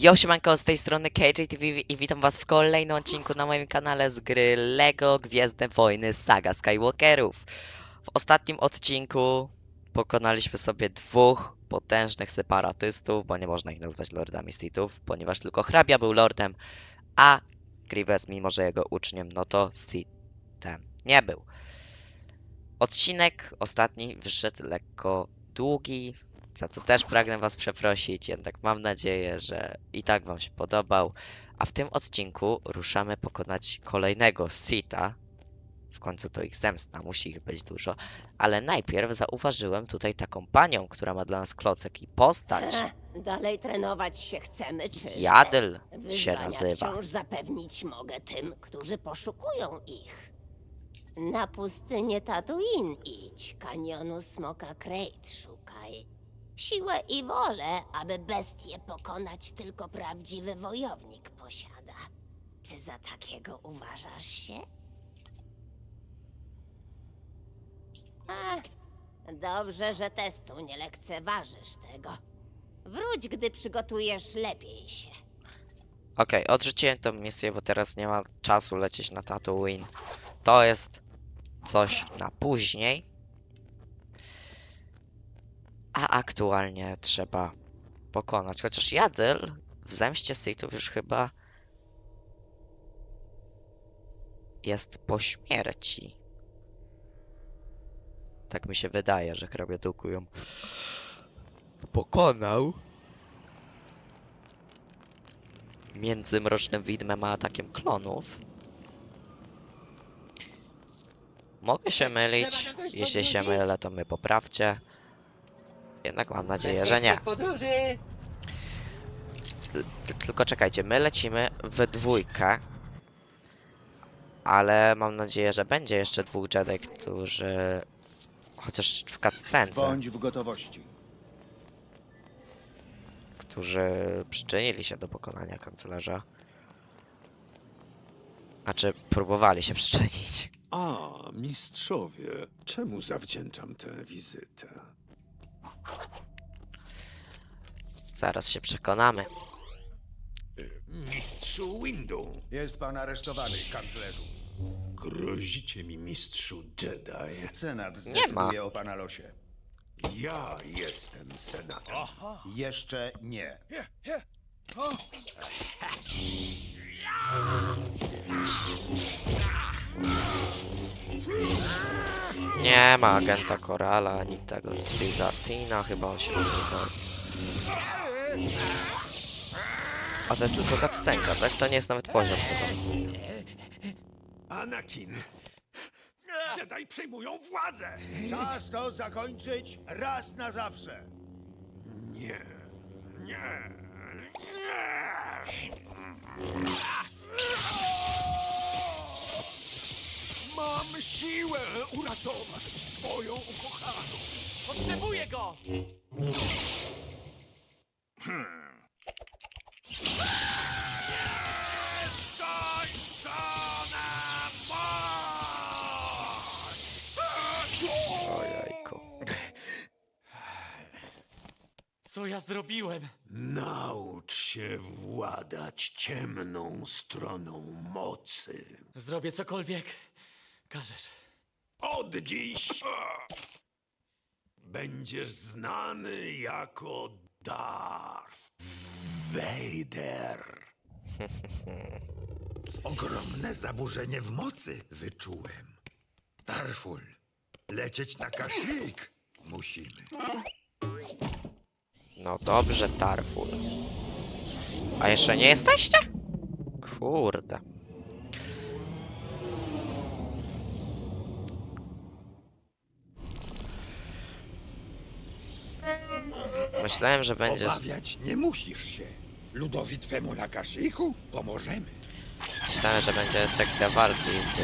Yo, siemanko, z tej strony KJTV i witam was w kolejnym odcinku na moim kanale z gry LEGO Gwiezdne Wojny Saga Skywalkerów. W ostatnim odcinku pokonaliśmy sobie dwóch potężnych separatystów, bo nie można ich nazwać lordami Sithów, ponieważ tylko hrabia był lordem, a Grievous, mimo że jego uczniem, no to Sithem nie był. Odcinek ostatni wyszedł lekko długi, za co też pragnę Was przeprosić, jednak mam nadzieję, że i tak Wam się podobał. A w tym odcinku ruszamy pokonać kolejnego Sita. W końcu to ich zemsta, musi ich być dużo. Ale najpierw zauważyłem tutaj taką panią, która ma dla nas klocek i postać. E, Dalej trenować się chcemy, czy... Jadl się Wyzwania nazywa. wciąż zapewnić mogę tym, którzy poszukują ich. Na pustynię Tatooine idź, kanionu Smoka Crate szukaj. Siłę i wolę, aby bestię pokonać tylko prawdziwy wojownik posiada. Czy za takiego uważasz się? A, dobrze, że testu nie lekceważysz tego. Wróć, gdy przygotujesz lepiej się. Okej, odrzuciłem tą misję, bo teraz nie ma czasu lecieć na Tatooine. To jest coś na później. A aktualnie trzeba pokonać. Chociaż Jadl w zemście Sithów już chyba jest po śmierci. Tak mi się wydaje, że hrabia Dooku ją pokonał. między Mrocznym Widmem a atakiem klonów. Mogę się mylić. Jeśli się mylę, to my poprawcie. Jednak mam nadzieję, że nie. podróży! Ty- Tylko czekajcie, my lecimy we dwójkę. Ale mam nadzieję, że będzie jeszcze dwóch Jedi, którzy... Chociaż w cutscence, Bądź w gotowości. którzy przyczynili się do pokonania kanclerza. Znaczy, próbowali się przyczynić. A, mistrzowie, czemu zawdzięczam tę wizytę? Zaraz się przekonamy. Mistrzu Windu, Jest pan aresztowany, kanclerzu. grozicie mi mistrzu Jedi. Senat Nie zdecyduje ma. o pana losie. Ja jestem senatem. Jeszcze nie. Nie ma agenta Korala, ani tego Cizatina, chyba on się nazywa. A to jest tylko cutscenka, tak? To nie jest nawet poziom chyba. Anakin, Jedi przejmują władzę! Czas to zakończyć raz na zawsze. Nie, nie, nie! Mam siłę uratować twoją ukochaną. Potrzebuję go! Moc! Ojejku. Co ja zrobiłem? Naucz się władać ciemną stroną mocy. Zrobię cokolwiek każesz. Od dziś będziesz znany jako Darth Vader. Ogromne zaburzenie w mocy wyczułem. Darful, lecieć na Kashyyyk musimy. No dobrze, Tarful. A jeszcze nie jesteście? Kurde. Myślałem, że będziesz... Obawiać nie musisz się. Ludowi twemu na Kashyyyku pomożemy. Myślałem, że będzie sekcja walki z...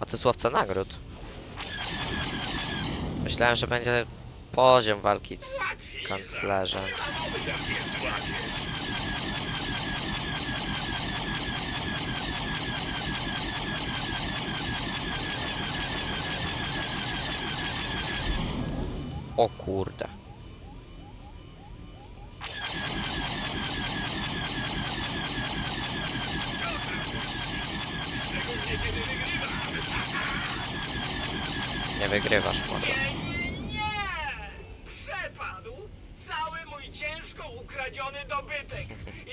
A to słowca nagród. Myślałem, że będzie poziom walki z kanclerzem. O kurde. Nie wygrywasz, mordo. nie! Przepadł cały mój ciężko ukradziony dobytek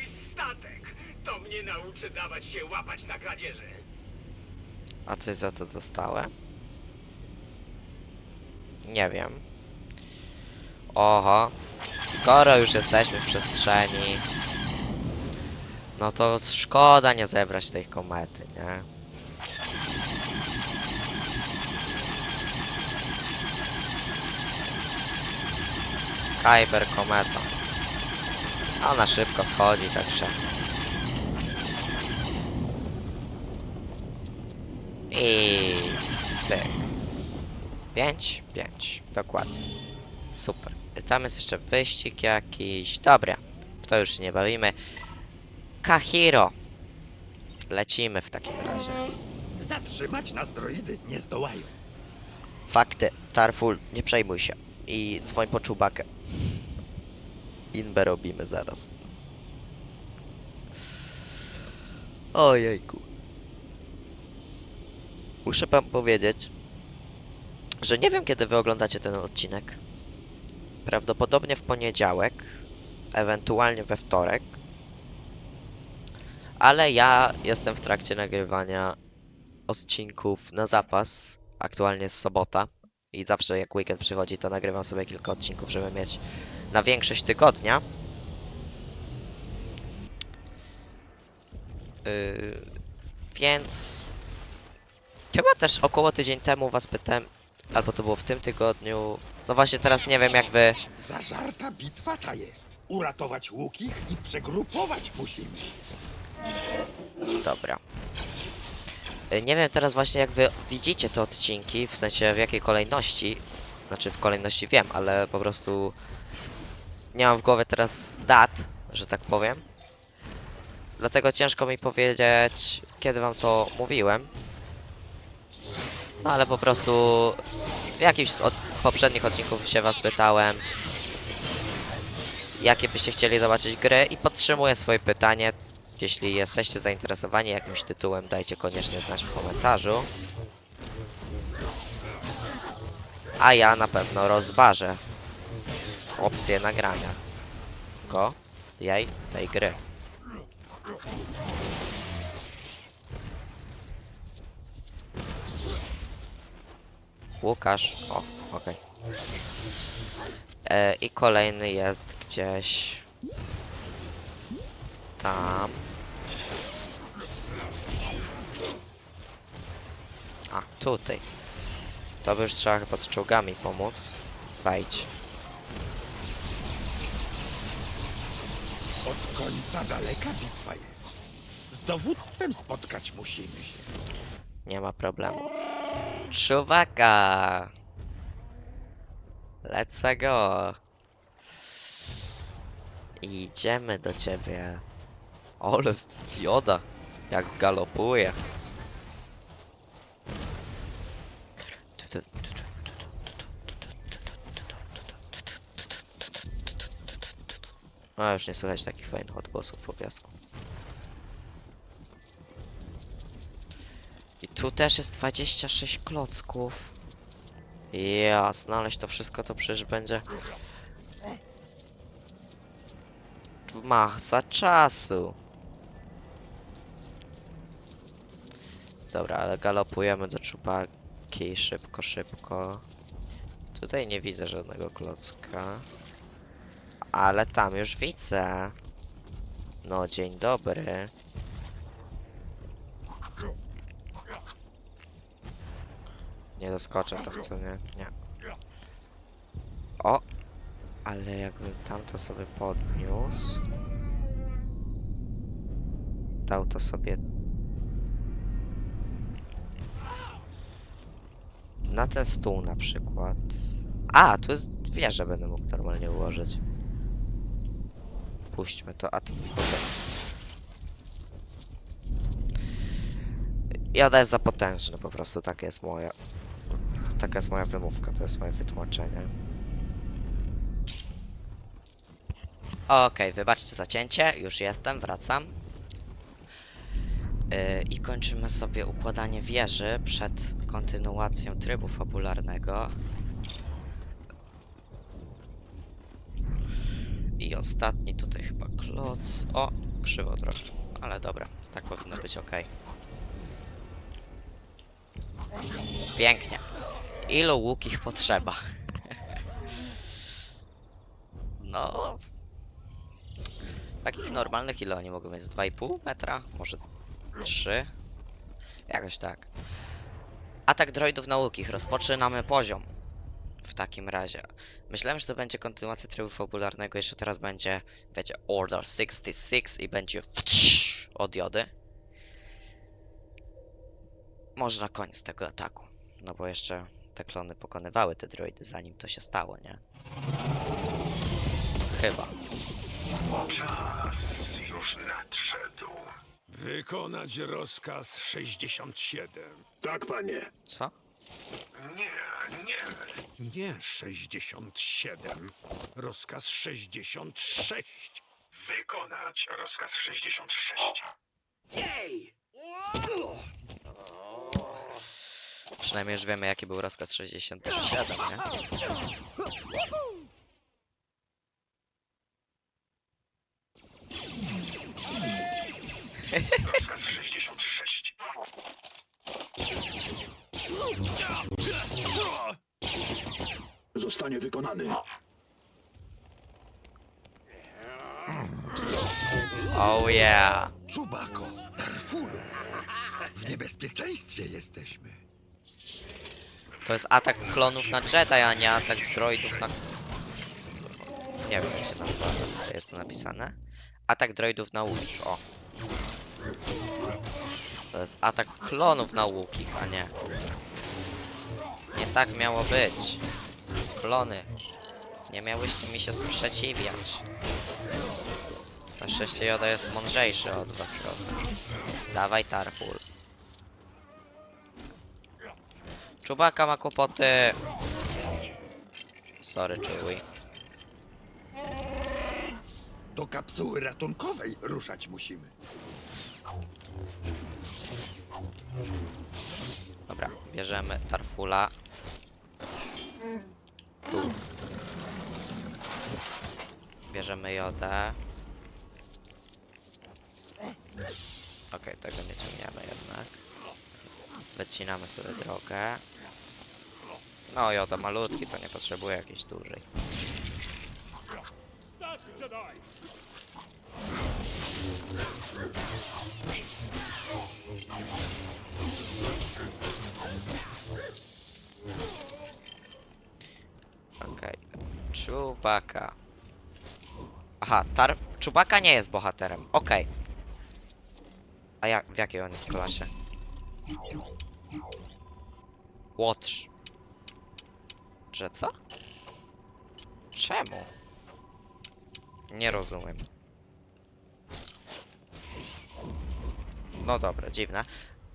i statek. To mnie nauczy dawać się łapać na kradzieży. A coś za to dostałem? Nie wiem. Oho. Skoro już jesteśmy w przestrzeni, no to szkoda nie zebrać tej komety, nie? Kyber kometa. Ona szybko schodzi, także. I cyk. 5, 5, dokładnie. Super. Tam jest jeszcze wyścig jakiś. Dobra, w to już się nie bawimy. Kahiro. Lecimy w takim razie. Zatrzymać nas droidy nie zdołają. Fakty. Tarful, nie przejmuj się. I dzwoń po czubakę. Inbę robimy zaraz. Ojejku. Muszę wam powiedzieć, że nie wiem kiedy wy oglądacie ten odcinek. Prawdopodobnie w poniedziałek, ewentualnie we wtorek. Ale ja jestem w trakcie nagrywania odcinków na zapas. Aktualnie jest sobota. I zawsze jak weekend przychodzi, to nagrywam sobie kilka odcinków, żeby mieć na większość tygodnia. Yy, więc chyba też około tydzień temu was pytałem, albo to było w tym tygodniu. No właśnie teraz nie wiem jak wy. Zażarta bitwa ta jest. Uratować łukich i przegrupować musimy. Dobra. Y, Nie wiem teraz właśnie jak wy widzicie te odcinki, w sensie w jakiej kolejności. Znaczy w kolejności wiem, ale po prostu nie mam w głowie teraz dat, że tak powiem. Dlatego ciężko mi powiedzieć, kiedy wam to mówiłem. No ale po prostu w jakimś z od poprzednich odcinków się was pytałem, jakie byście chcieli zobaczyć gry i podtrzymuję swoje pytanie. Jeśli jesteście zainteresowani jakimś tytułem, dajcie koniecznie znać w komentarzu. A ja na pewno rozważę opcję nagrania go, jej, tej gry. Łukasz, o, okej. E, I kolejny jest gdzieś tam. A, tutaj. To by już trzeba chyba z czołgami pomóc. Wejdź. Od końca daleka bitwa jest. Z dowództwem spotkać musimy się. Nie ma problemu. Czuwaka! Let's go! Idziemy do ciebie. Ole, joda! Jak galopuje. A już nie słychać takich fajnych odgłosów po piasku. Tu też jest 26 klocków. Ja, znaleźć to wszystko to przecież będzie... Masa czasu. Dobra, ale galopujemy do czubaki szybko, szybko. Tutaj nie widzę żadnego klocka. Ale tam już widzę. No, dzień dobry. Doskoczę to co nie? Nie. O! Ale jakbym tamto sobie podniósł. Dał to sobie. Na ten stół na przykład. A, tu jest wieżę będę mógł normalnie ułożyć. Puśćmy to, a ten wchodzę. Joda jest za potężny, po prostu tak jest moja. Taka jest moja wymówka, to jest moje wytłumaczenie. Okej, wybaczcie za cięcie, już jestem, wracam. Yy, I kończymy sobie układanie wieży przed kontynuacją trybu fabularnego. I ostatni tutaj chyba klot. O, krzywo trochę, ale dobra, tak powinno być ok. Pięknie. Ilu łukich potrzeba? No. Takich normalnych ile oni mogą mieć? Z 2,5 metra? Może 3? Jakoś tak. Atak droidów na łukich. Rozpoczynamy poziom. W takim razie. Myślałem, że to będzie kontynuacja trybu fabularnego. Jeszcze teraz będzie, wiecie, Order 66 i będzie od jody. Może na koniec tego ataku. No bo jeszcze te klony pokonywały te droidy zanim to się stało, nie? Chyba. Czas już nadszedł. Wykonać rozkaz 67. Tak, panie. Co? Nie, nie. Nie 67. Rozkaz 66. Wykonać rozkaz 66. Jej! Przynajmniej już wiemy jaki był rozkaz 67, nie? Rozkaz 66. Zostanie wykonany. Oh yeah! Czubako, Darfulu. W niebezpieczeństwie jesteśmy. To jest atak klonów na Jedi, a nie atak droidów na... Nie wiem jak się nazywa, co jest tu napisane. Atak droidów na łukich, o. To jest atak klonów na łukich, a nie. Nie tak miało być. Klony. Nie miałyście mi się sprzeciwiać. Na szczęście Joda jest mądrzejszy od was trochę. Dawaj Tarful. Czubaka ma kłopoty. Sorry, Chewie. Do kapsuły ratunkowej ruszać musimy. Dobra, bierzemy Tarfula. Tu. Bierzemy Jodę. Okej, tego nie ciągniemy jednak. Wycinamy sobie drogę. No, Joda malutki, to nie potrzebuje jakiejś dużej. Okej. Czubaka. Aha, tar... Czubaka nie jest bohaterem. Okej. A jak, w jakiej on jest klasie? Łotrz. Że co? Czemu? Nie rozumiem. No dobra, dziwne.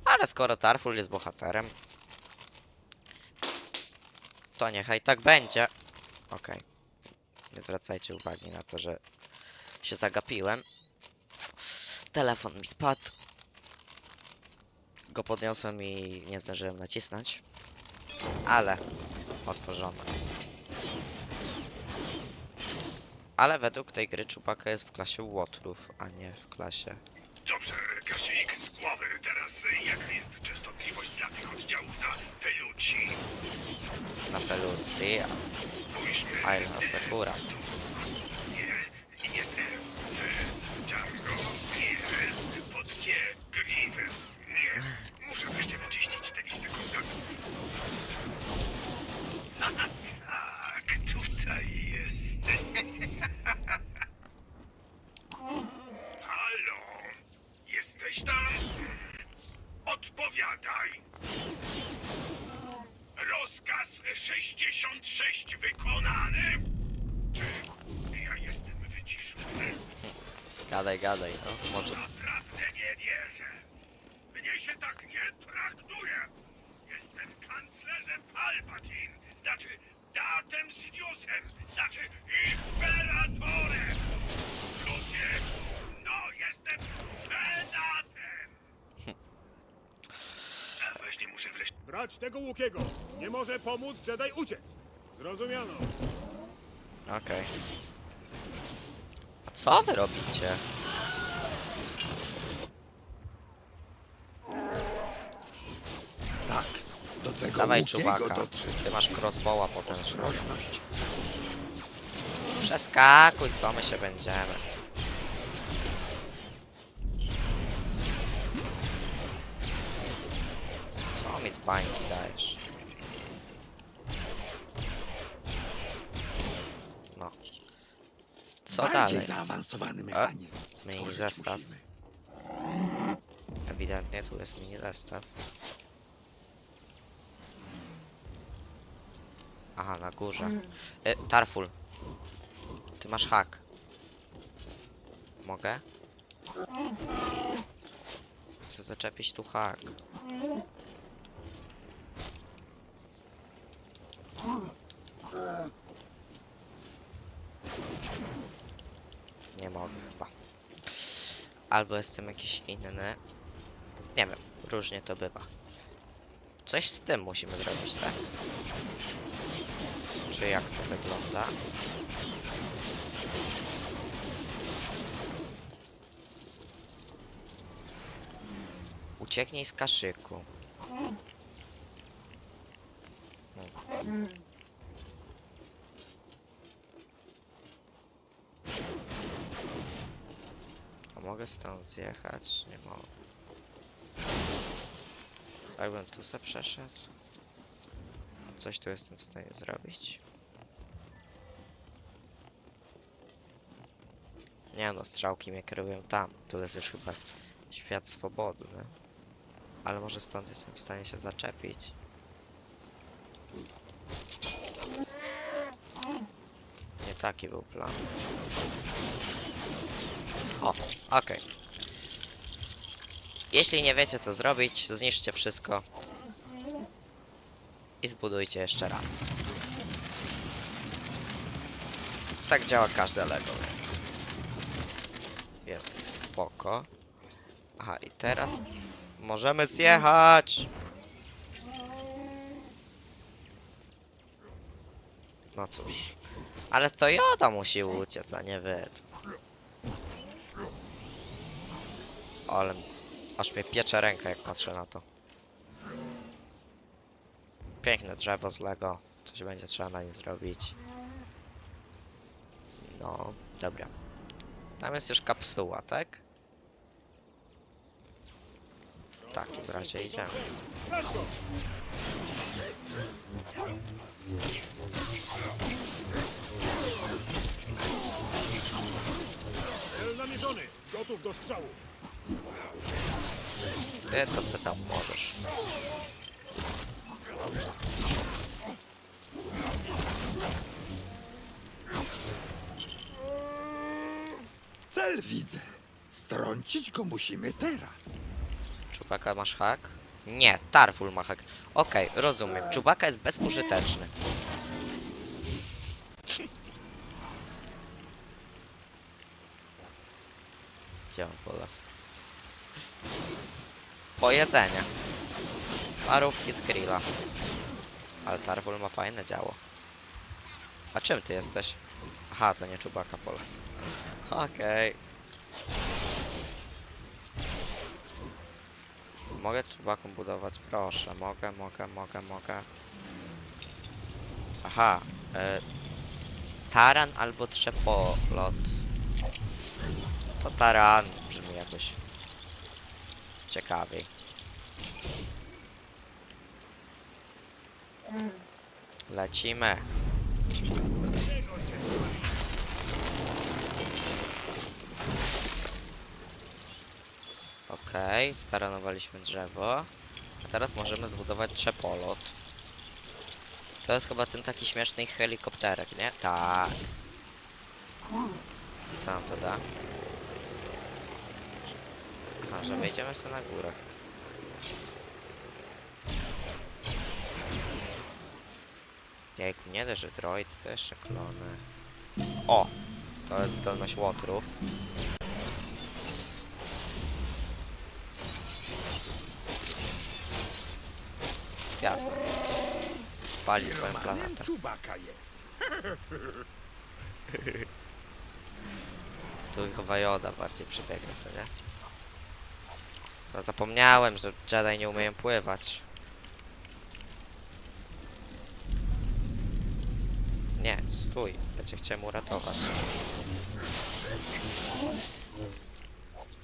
Ale skoro Tarful jest bohaterem, to niechaj tak będzie. Okej. Nie zwracajcie uwagi na to, że się zagapiłem. Telefon mi spadł. Go podniosłem i nie zdążyłem nacisnąć. Ale otworzone. Ale według tej gry Czupaka jest w klasie Łotrów, a nie w klasie Dobrze, Kasik. Głowy teraz jaka jest częstotliwość dla tych oddziałów na Feluci? na Felucji, a ile na Sakura. Nie, nie te. Te. Czarno. Nie. Pod G. Griffin. Nie. Muszę wreszcie wyczyścić tę listę kontaktów. Haha, tak, tutaj jest. Halo? Jesteś tam? Odpowiadaj. Rozkaz 66 wykonany. Czy ja jestem wyciszony? Gadaj, gadaj, no. Może Naprawdę nie wierzę. Mnie się tak nie traktuje. Jestem kanclerzem Palpatine. Znaczy datem Sidiusem. Znaczy imperatorem. Ludzie, no jestem senatem. Brać tego łukiego! Nie może pomóc Jedi uciec! Zrozumiano. Okej. A co wy robicie? Tak, do tego Dawaj łukiego dotrzeć. Ty masz crossbowa potężnego. Ostrożność. Przeskakuj, co my się będziemy. Bańki dajesz? No. Co Bardziej dalej? zaawansowany mechanizm mini stworzyć zestaw. musimy. Ewidentnie tu jest mini zestaw. Aha, na górze. E, Tarful. Ty masz hak. Mogę? Chcę zaczepić tu hak. Mogę chyba. Albo jestem jakiś inny. Nie wiem, różnie to bywa. Coś z tym musimy zrobić, tak? Czy jak to wygląda? Ucieknij z kaszyku. Hmm. Mogę stąd zjechać? Nie mogę. Jakbym tu se przeszedł? Coś tu jestem w stanie zrobić? Nie no, strzałki mnie kierują tam. Tu jest już chyba świat swobodny. Ale może stąd jestem w stanie się zaczepić. Nie taki był plan. Okej. Jeśli nie wiecie co zrobić, zniszczcie wszystko. I zbudujcie jeszcze raz. Tak działa każde Lego, więc... Jest spoko. Aha, i teraz możemy zjechać! No cóż. Ale to Joda musi uciec, a nie wy. Ale aż mnie piecze ręka jak patrzę na to. Piękne drzewo z Lego. Coś będzie trzeba na nim zrobić. No, dobra. Tam jest już kapsuła, tak? W takim razie idziemy. Cel namierzony! Gotów do strzału! Ty to se tam możesz. Cel widzę. Strącić go musimy teraz. Czubaka masz hak? Nie, Tarful ma hak. Okej, rozumiem. Czubaka jest bezużyteczny. Gdzie on polas? Pojedzenie. Parówki z grilla. Ale Tarful ma fajne działo. A czym ty jesteś? Aha, to nie Czubaka polas. Okej. Mogę czubaką budować? Proszę, mogę, mogę, mogę, mogę. Aha, e, taran albo trzepolot. To taran brzmi jakoś ciekawiej. Lecimy. Okej, staranowaliśmy drzewo. A teraz możemy zbudować trzepolot. To jest chyba ten taki śmieszny helikopterek, nie? Tak. Co nam to da? Aha, że wejdziemy sobie na górę. Jejku, nie że droid, to jeszcze klony. O! To jest zdolność łotrów. jasne. Spali swoją planetę. Czubaka jest. Tu chyba Joda bardziej przebiegnie sobie, nie? No zapomniałem, że Jedi nie umieją pływać. Nie, stój. Będzie chciałem uratować.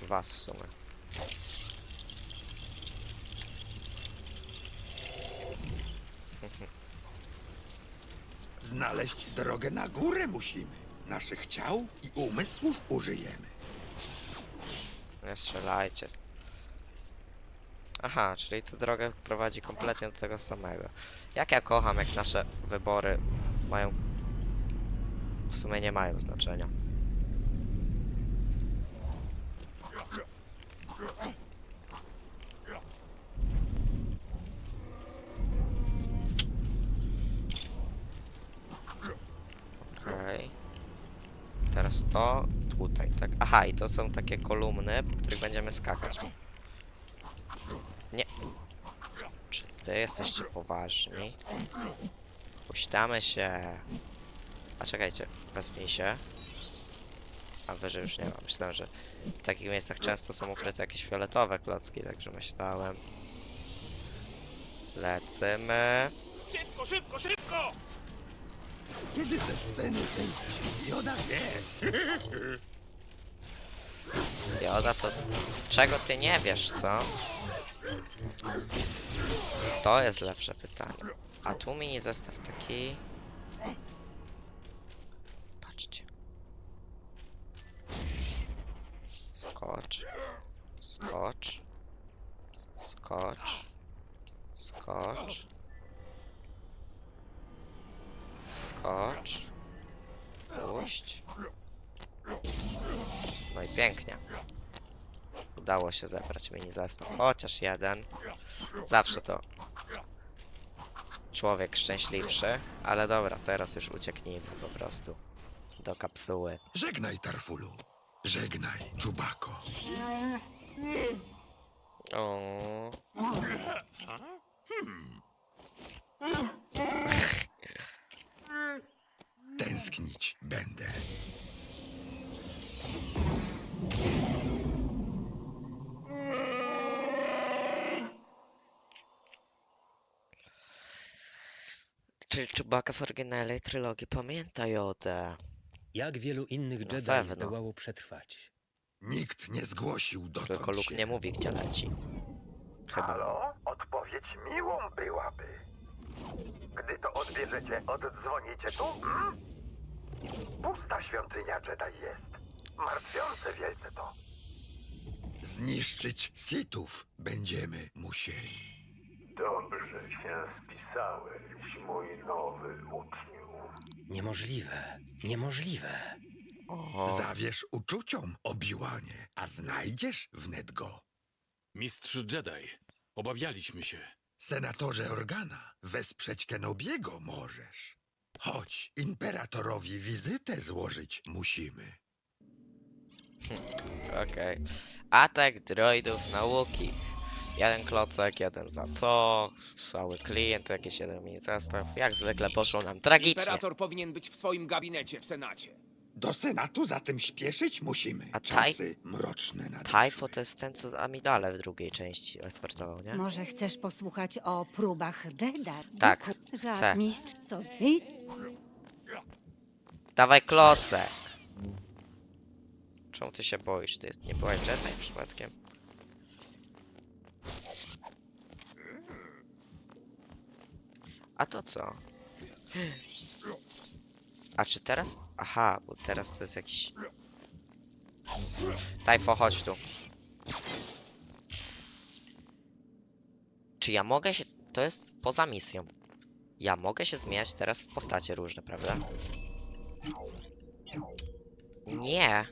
Was w sumie. Znaleźć drogę na górę musimy. Naszych ciał i umysłów użyjemy. Nie strzelajcie. Aha, czyli ta droga prowadzi kompletnie do tego samego. Jak ja kocham, jak nasze wybory mają... W sumie nie mają znaczenia. Teraz to tutaj, tak? Aha, i to są takie kolumny, po których będziemy skakać. Nie. Czy wy jesteście poważni? Puśtamy się. A czekajcie, wezmij się. A wyżej już nie ma. Myślałem, że w takich miejscach często są ukryte jakieś fioletowe klocki, także myślałem. Lecymy. Szybko, szybko, szybko! Kiedy te sceny zejdzie, Joda wie. Joda, to czego ty nie wiesz, co? To jest lepsze pytanie. A tu mini zestaw taki... Patrzcie. Skocz. Skocz. Skocz. Skocz. Skocz. Puść. No i pięknie. Udało się zebrać mini zestaw. Chociaż jeden. Zawsze to człowiek szczęśliwszy. Ale dobra, teraz już ucieknijmy po prostu do kapsuły. Żegnaj, Tarfulu. Żegnaj, Czubako. O, Tęsknić będę. Czyli Chewbacca w oryginalnej trylogii pamięta Jodę. Jak wielu innych Na Jedi pewno. zdołało przetrwać? Nikt nie zgłosił dotąd Tylko Luke się. nie mówi gdzie leci. Chyba. no. Odpowiedź miłą byłaby. Gdy to odbierzecie, oddzwonicie tu? Hmm? Pusta świątynia Jedi jest. Martwiące wielce to. Zniszczyć Sithów będziemy musieli. Dobrze się spisałeś, mój nowy uczniu. Niemożliwe, niemożliwe. O, Zawierz uczuciom, Obiłanie, a znajdziesz wnet go. Mistrzu Jedi, obawialiśmy się. Senatorze Organa, wesprzeć Kenobiego możesz. Chodź, imperatorowi wizytę złożyć musimy. Okej. Atak droidów nauki. Jeden klocek, jeden za to. Cały klient, tu jakiś jeden mini zestaw. Jak zwykle poszło nam tragicznie. Imperator powinien być w swoim gabinecie w Senacie. Do Senatu zatem śpieszyć musimy. A taj- Czasy mroczne nadeszły. Typho to jest ten, co Amidale w drugiej części eksportował, nie? Może chcesz posłuchać o próbach Jedi? Tak, chcę. mistrz co? I Dawaj klocek! Czemu ty się boisz? Ty nie byłeś Jedi przypadkiem? A to co? A czy teraz? Aha, bo teraz to jest jakiś... Tajfo, chodź tu. Czy ja mogę się... To jest poza misją. Ja mogę się zmieniać teraz w postacie różne, prawda? Nie.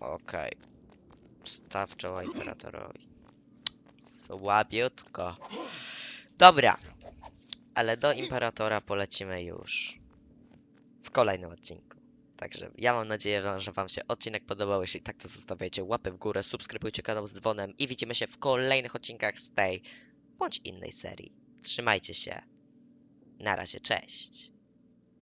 Okej. Staw imperatorowi. Słabiutko. Dobra. Ale do imperatora polecimy już. W kolejnym odcinku. Także ja mam nadzieję, że Wam się odcinek podobał. Jeśli tak, to zostawiajcie łapę w górę, subskrybujcie kanał z dzwonem i widzimy się w kolejnych odcinkach z tej bądź innej serii. Trzymajcie się. Na razie, cześć.